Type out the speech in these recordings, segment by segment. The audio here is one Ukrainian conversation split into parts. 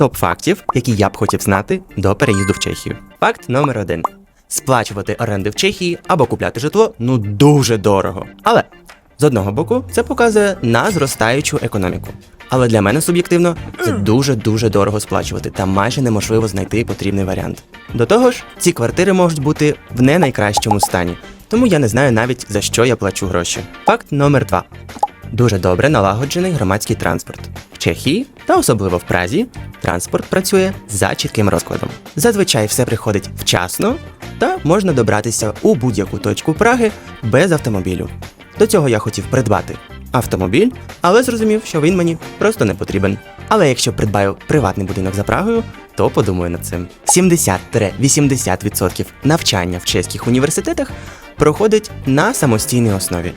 Топ фактів, які я б хотів знати до переїзду в Чехію. Факт номер один: сплачувати оренди в Чехії або купляти житло ну дуже дорого. Але з одного боку, це показує на зростаючу економіку. Але для мене суб'єктивно це дуже дуже дорого сплачувати та майже неможливо знайти потрібний варіант. До того ж, ці квартири можуть бути в не найкращому стані, тому я не знаю навіть за що я плачу гроші. Факт номер два: дуже добре налагоджений громадський транспорт. В Чехії та особливо в Празі транспорт працює за чітким розкладом. Зазвичай все приходить вчасно та можна добратися у будь-яку точку Праги без автомобілю. До цього я хотів придбати автомобіль, але зрозумів, що він мені просто не потрібен. Але якщо придбаю приватний будинок за Прагою, то подумаю над цим. 70-80% навчання в чеських університетах проходить на самостійній основі.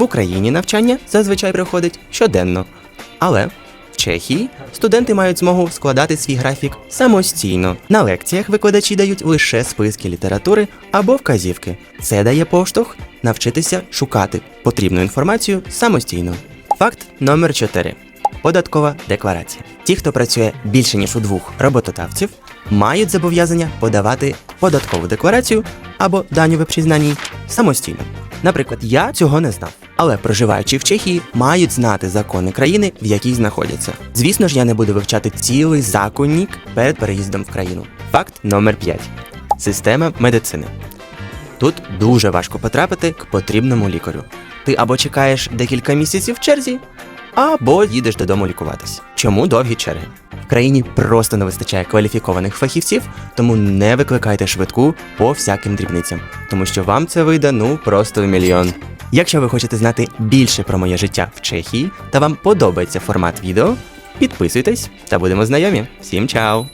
В Україні навчання зазвичай проходить щоденно. Але в Чехії студенти мають змогу складати свій графік самостійно. На лекціях викладачі дають лише списки літератури або вказівки. Це дає поштовх навчитися шукати потрібну інформацію самостійно. Факт номер 4. Податкова декларація. Ті, хто працює більше ніж у двох роботодавців, мають зобов'язання подавати податкову декларацію або дані в самостійно. Наприклад, я цього не знав, але проживаючи в Чехії, мають знати закони країни, в якій знаходяться. Звісно ж, я не буду вивчати цілий законник перед переїздом в країну. Факт номер 5. Система медицини. Тут дуже важко потрапити к потрібному лікарю. Ти або чекаєш декілька місяців в черзі, або їдеш додому лікуватись. Чому довгі черги? В країні просто не вистачає кваліфікованих фахівців, тому не викликайте швидку по всяким дрібницям, тому що вам це вийде ну просто в мільйон. Якщо ви хочете знати більше про моє життя в Чехії та вам подобається формат відео, підписуйтесь та будемо знайомі. Всім чао!